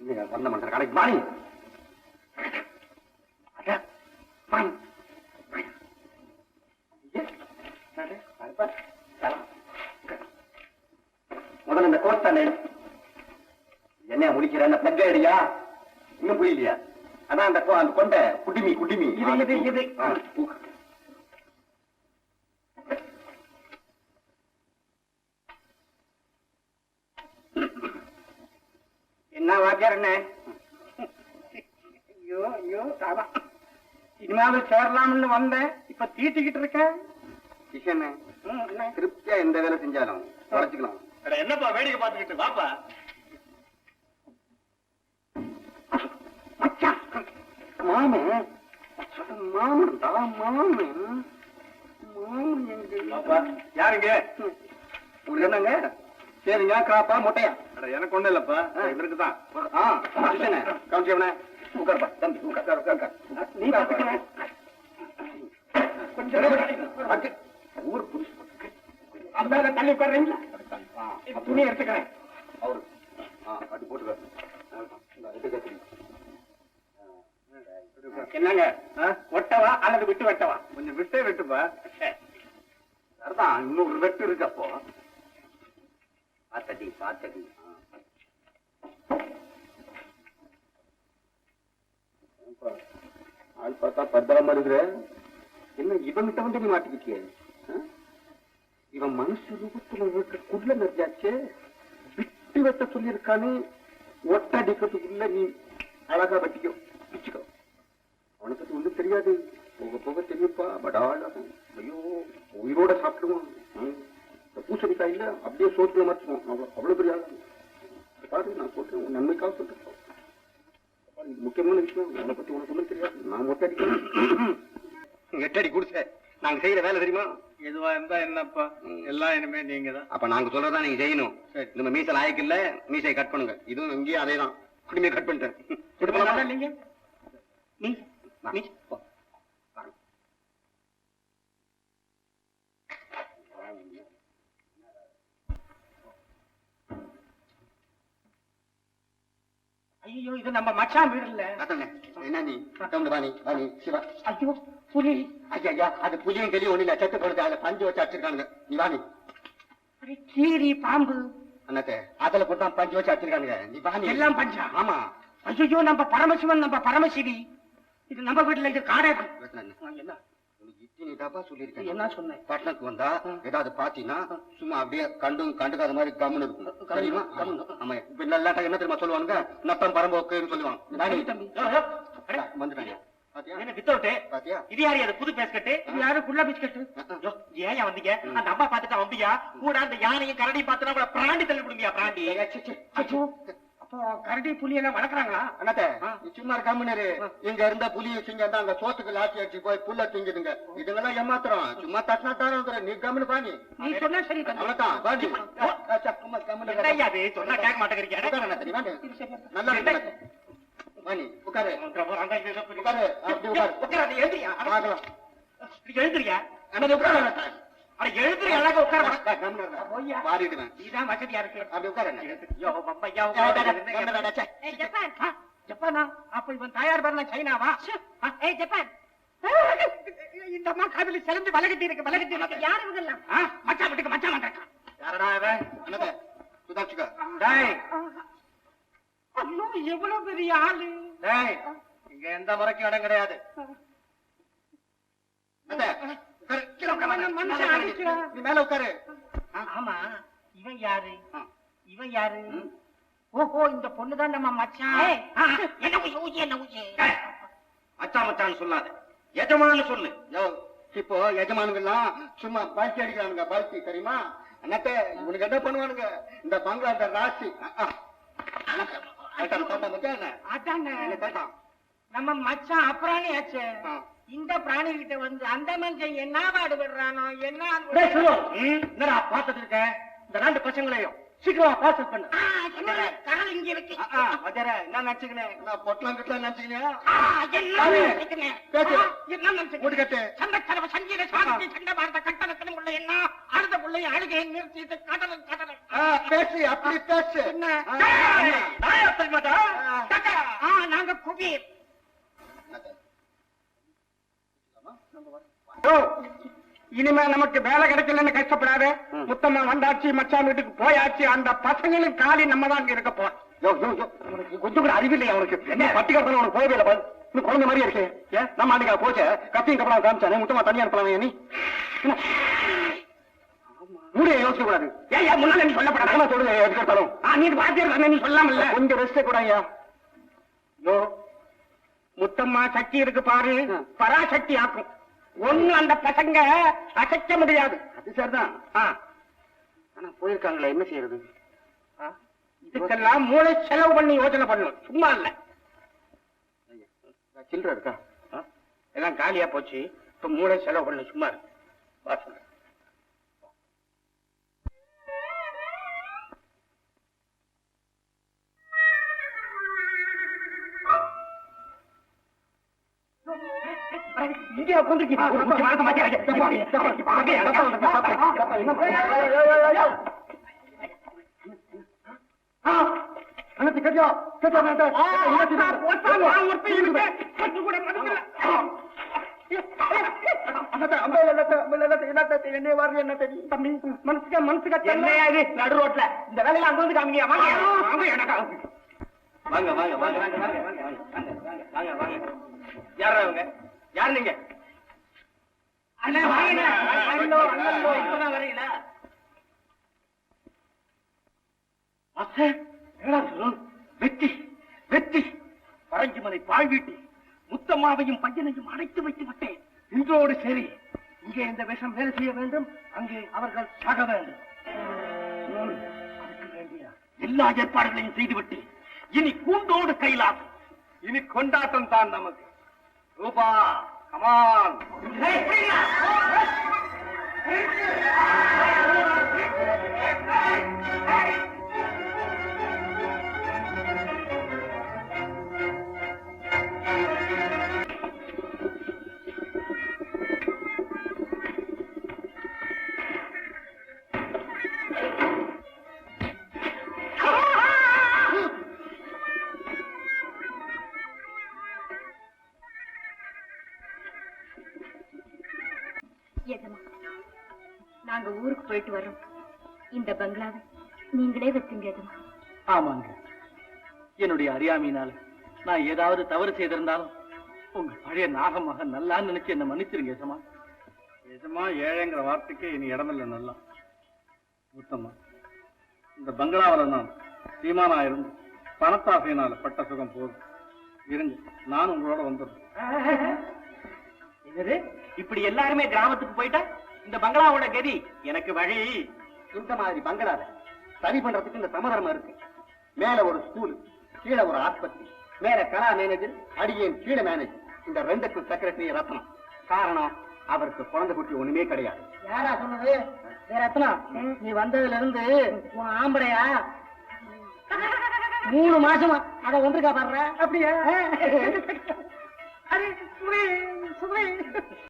இல்லையா, வந்த கடைக்கு வாணி. முதல்ல இந்த கோட் தானே என்ன முடிக்கிற அந்த பிளக் ஐடியா இன்னும் புரியலையா? அதான் அந்த கொண்ட. குடிமி குடிமி. ஐயோ ஐயோ சினிமாவில் சேரலாம்னு வந்தேன். இப்ப தீட்டிக்கிட்டு இருக்கேன் கிஷன்? திருப்தியா எந்த வேலை செஞ்சாலும் குறைச்சிக்கலாம். என்னப்பா வேடிக்கை பார்த்துக்கிட்டு வாப்பா. மச்சான் மாமன். மாமன்டா மாமன். மாமன் எங்க? யாருங்க என்னங்க? சரிங்க கிராப்பா மொட்டையா? எனக்கு ஒண்ணு இல்லப்பா. ஆ. இவருக்கு தான். ஆ கிஷனே கவனிச்சவனே உட்கார்ப்பா. தம்பி உட்கார் உட்கார் நீ கொஞ்சம் ஊர் புதுசு அந்த தள்ளி உட்கார்றீங்களா? ஆ, துணி எடுத்துக்கிறேன். அவரு. ஆ அப்படி போட்டுக்க. என்னங்க? ஒட்டவா அல்லது விட்டு வெட்டவா? கொஞ்சம் விட்டே விட்டுப்பா. சரிதான் இன்னொரு வெட்டு இருக்கு அப்போ. பாத்தடி பாத்தடி ஆள் பார்த்தா பத்திரமா இருக்கிற என்ன இவன்கிட்ட வந்து நீ மாட்டிக்கிட்டியே? இவன் மனுஷ ரூபத்துல இருக்க குள்ள நெறியாச்சே விட்டு வெட்ட சொல்லியிருக்கானே. ஒட்ட அடிக்கிறதுக்குள்ள நீ அழகா வெட்டிக்கோ. பிச்சுக்கோ. அவனை பத்தி ஒண்ணும் தெரியாது. போக போக தெரியுப்பா படாளம் ஐயோ உயிரோட சாப்பிடுவான். ம். இந்த பூசணிக்காய் இல்ல அப்படியே சோத்துல மறைச்சுவோம் அவ்வளவு பெரிய ஆளு. பாரு நான் சொல்றேன் உன் நன்மைக்காக சொல்றேன். இது முக்கியமான விஷயம் அவனை பத்தி உனக்கு ஒண்ணும் தெரியாது. நான் மொட்டை அடிக்கிறேன். எட்டடி குடிச்ச நாங்க செய்யற வேலை தெரியுமா? எதுவா இருந்தா என்னப்பா. எல்லாம் இனிமே நீங்க தான் அப்ப நாங்க சொல்றதா நீங்க செய்யணும். சரி. நம்ம மீசை லாயக்கு இல்ல மீசையை கட் பண்ணுங்க இதுவும் இங்கேயும் அதே தான் குடிமையை கட் பண்ணிட்டேன். பண்ணலாமா? நீங்க நீ வா. நீ போ. வாங்க. ஐயோ இது நம்ம மச்சான் வீடு இல்ல அதானே, என்ன நீ? கம்முனு வா நீ, வா நீ, சிவா. ஐயோ புலி. ஐயா, அது புளியும் கிளியும் ஒண்ணு இல்ல செத்து போடுது அதுல பஞ்சு வச்சு அடிச்சிருக்கானுங்க. நீ வா நீ அடே, கீரி பாம்பு. அண்ணாத்தே அதுல போட்டு பஞ்சு வச்சு அடிச்சிருக்கானுங்க. நீ வா நீ எல்லாம் பஞ்சா? ஆமா. ஐயோ நம்ம பரமசிவன் நம்ம பரமசிவி இது நம்ம வீட்டுல இது காடே என்ன? இத்தனை சொல்லியிருக்கேன். என்ன சொன்னேன் பட்டணத்துக்கு வந்தா. ஏதாவது பாத்தீங்கன்னா சும்மா அப்படியே கண்டும் கண்டுக்காத மாதிரி கம்முன்னு இருக்கும். தெரியுமா. ஆமா இப்ப இல்லாட்டா என்ன தெரியுமா சொல்லுவானுங்க? நத்தம் பரம்போக்குன்னு சொல்லுவாங்க. வந்துட்டாங்க புது பேஸ்கட்டு இது யாரு? குள்ள பிஸ்கட்டு ஏன் வந்தீங்க? அந்த அம்மா பாத்துட்டு வம்பியா? கூட அந்த யானையும் கரடியும் பாத்துனா கூட பிராண்டி தள்ளி விடுங்க பிராண்டி அப்போ கரடி புலி எல்லாம் வளர்க்குறாங்களா? அண்ணாத்த சும்மா இருக்காம இரு. இங்க இருந்த புலி தான் அங்க சோத்துக்கு லாட்டி அடிச்சு போய் புல்ல திங்குதுங்க. இதுங்கெல்லாம் ஏமாத்துறோம். சும்மா தட்டினா தாரம் நீ கம்முனு பாணி நீ. சொன்னா சரி. அவ்வளவுதான். பாண்டி கம்முனு? சொன்னா கேட்க மாட்டேங்கிறீங்க. நல்லா? இருக்கு வாணி உட்காரு. உட்காரு அப்படி உட்காரு. உட்காரு, எழுந்திரியா? எழுந்திரியா? உட்காரு எழுந்திரி, அழகா உட்கார. மாறிடுவேன் இதான் வசதியா இருக்கு. அப்படி உட்காரு ஜப்பான். ஜப்பானா? அப்ப இவன் தயார் பண்ண சைனாவா? ஏய் ஜப்பான். இந்த அம்மா காதலி சிலந்து வலகட்டி இருக்கு வலகட்டி இருக்கு. யார் இவங்கெல்லாம்? மச்சான் வீட்டுக்கு மச்சான் வந்திருக்கான் யாரடா இவன்? அண்ணாத்த, சுதாச்சுக்கா டேய். ஐயோ எவ்வளவு பெரிய ஆளு? டேய் இங்க எந்த முறைக்கும் இடம் கிடையாது. மனுஷன் மனுஷன் அடிக்கிறான். நீ மேல உட்காரு. ஆமா இவன் யாரு. இவன் யாரு? ஓஹோ இந்த பொண்ணுதான் நம்ம மச்சான். ஏய். ஆ, என்ன ஊசி ஊசி என்ன ஊசி? மச்சான் மச்சான் சொல்லாத. எஜமானு சொல்லு. இப்போ எஜமானுங்கெல்லாம் சும்மா பல்ட்டி அடிக்கிறானுங்க பல்ட்டி தெரியுமா? அண்ணாத்த இவனுக்கு என்ன பண்ணுவானுங்க? இந்த ராசி. கேட்டான், மச்சான் என்ன? அதானே? நம்ம மச்சான் அப்புறாணி ஆச்சு. இந்த பிராணி கிட்ட வந்து அந்த மனுஷன் என்ன பாடுபடுறானோ என்ன என்னடா பாத்துட்டு இருக்க? இந்த ரெண்டு பசங்களையும் சீக்கிரமா பாஸ் பண்ணு. கால் இங்க இருக்கு. என்ன நினைச்சுக்கினேன் நான் பொட்டலாம் கட்டலாம் என்ன நினைச்சுக்கிட்டு சண்டை கலவ சங்கீத சாதி சண்டை பாரத கட்டணத்திலும் உள்ள என்ன? அடுத்த பிள்ளைய அழுகையை நிறுத்திட்டு கடலும் பேசு அப்படி பேசு. என்ன? நாங்க குபீர். இனிமே நமக்கு வேலை கிடைக்கலன்னு கஷ்டப்படாத. முத்தம்மா வந்தாச்சு மச்சான் வீட்டுக்கு போயாச்சு அந்த பசங்களும் காலி நம்ம தான் இருக்க போறோம். கொஞ்சம் கூட அறிவில்லை அவனுக்கு என்ன? பட்டி கடத்தல உனக்கு போகவே இல்லை இன்னும் குழந்தை மாதிரி இருக்கு. ஏன் நம்ம அன்னைக்கு போச்ச. கத்தியும் கப்பலாம் காமிச்சானே முத்தமா தண்ணி அனுப்பலாமே நீ? மூடிய யோசிக்க கூடாது. ஏன் முன்னால நீ சொல்லப்படாத. சொல்லுங்க எதுக்கு எடுத்தாலும். நீ தானே நீ சொல்லாமல்ல. கொஞ்சம் ரெஸ்ட் கூட ஐயா. யோ முத்தம்மா சக்தி இருக்கு பாரு. பராசக்தி ஆக்கும். ஒண்ணு அந்த பசங்க அசைக்க முடியாது. அது சரிதான். ஆனா போயிருக்காங்களே என்ன செய்யறது? இதுக்கெல்லாம் மூளை செலவு பண்ணி யோசனை பண்ணணும். சும்மா இல்ல. சில்லற இருக்கா? எல்லாம் காலியா போச்சு. இப்ப மூளை செலவு பண்ணு சும்மா இருக்கு வாசல் இங்கே உட்காந்துருக்கீங்க சமாச்சாரம் அனத்து கட்டியா கட்டியா நடு ரோட்ல இந்த வேலையில அங்க வந்து காமிங்க வாங்க வாங்க வாங்க வாங்க வாங்க வாங்க வாங்க வாங்க வாங்க வாங்க வாங்க யாரா அவங்க யார் நீங்க அண்ணா, வாங்கண்ணா. அண்ணோ, அண்ணோ, இப்பதான் வரீங்களா? அசே, என்னடா சொல்லும்? வெற்றி வெற்றி பரங்கிமலை பாழ்வீட்டி முத்தம்மாவையும் பையனையும் அடைத்து வைத்து விட்டேன். இன்றோடு சரி. இங்கே இந்த விஷம் வேலை செய்ய வேண்டும். அங்கே அவர்கள் சாக வேண்டும். ம், அதுக்கு வேண்டிய? எல்லா ஏற்பாடுகளையும் செய்துவிட்டு இனி கூண்டோடு கைலாசம். இனி கொண்டாட்டம் தான் நமக்கு ரூபா. Come on Hey! எஜமா நாங்க ஊருக்கு போயிட்டு வர்றோம். இந்த பங்களாவை நீங்களே வச்சுங்க எஜமா ஆமாங்க. என்னுடைய அறியாமையினால நான் ஏதாவது தவறு செய்திருந்தாலும் உங்க பழைய நாகமாக நல்லா நினைச்சு என்ன மன்னிச்சிருங்க எசமா எசமா ஏழைங்கிற வார்த்தைக்கு இனி இடமில்லை நல்லா. உத்தமா இந்த பங்களாவில் நான் சீமானா இருந்து பணத்தாசையினால பட்ட சுகம் போதும். இருங்க நான் உங்களோட வந்துடுறேன். என்னது இப்படி எல்லாருமே கிராமத்துக்கு போயிட்டா இந்த பங்களாவோட கதி எனக்கு வழி. இந்த மாதிரி பங்களால சரி பண்றதுக்கு இந்த சமதர்மம் இருக்கு. மேல ஒரு ஸ்கூல் கீழே ஒரு ஆஸ்பத்திரி மேல கலா மேனேஜர் அடியேன் கீழே மேனேஜர் இந்த ரெண்டுக்கும் செக்ரட்டரி ரத்னம். காரணம் அவருக்கு குழந்தை குட்டி ஒண்ணுமே கிடையாது. யாரா சொன்னது? எத்தனா நீ வந்ததுல இருந்து உன் ஆம்படையா மூணு மாசமா அத ஒன்றுக்கா பாடுற அப்படியா?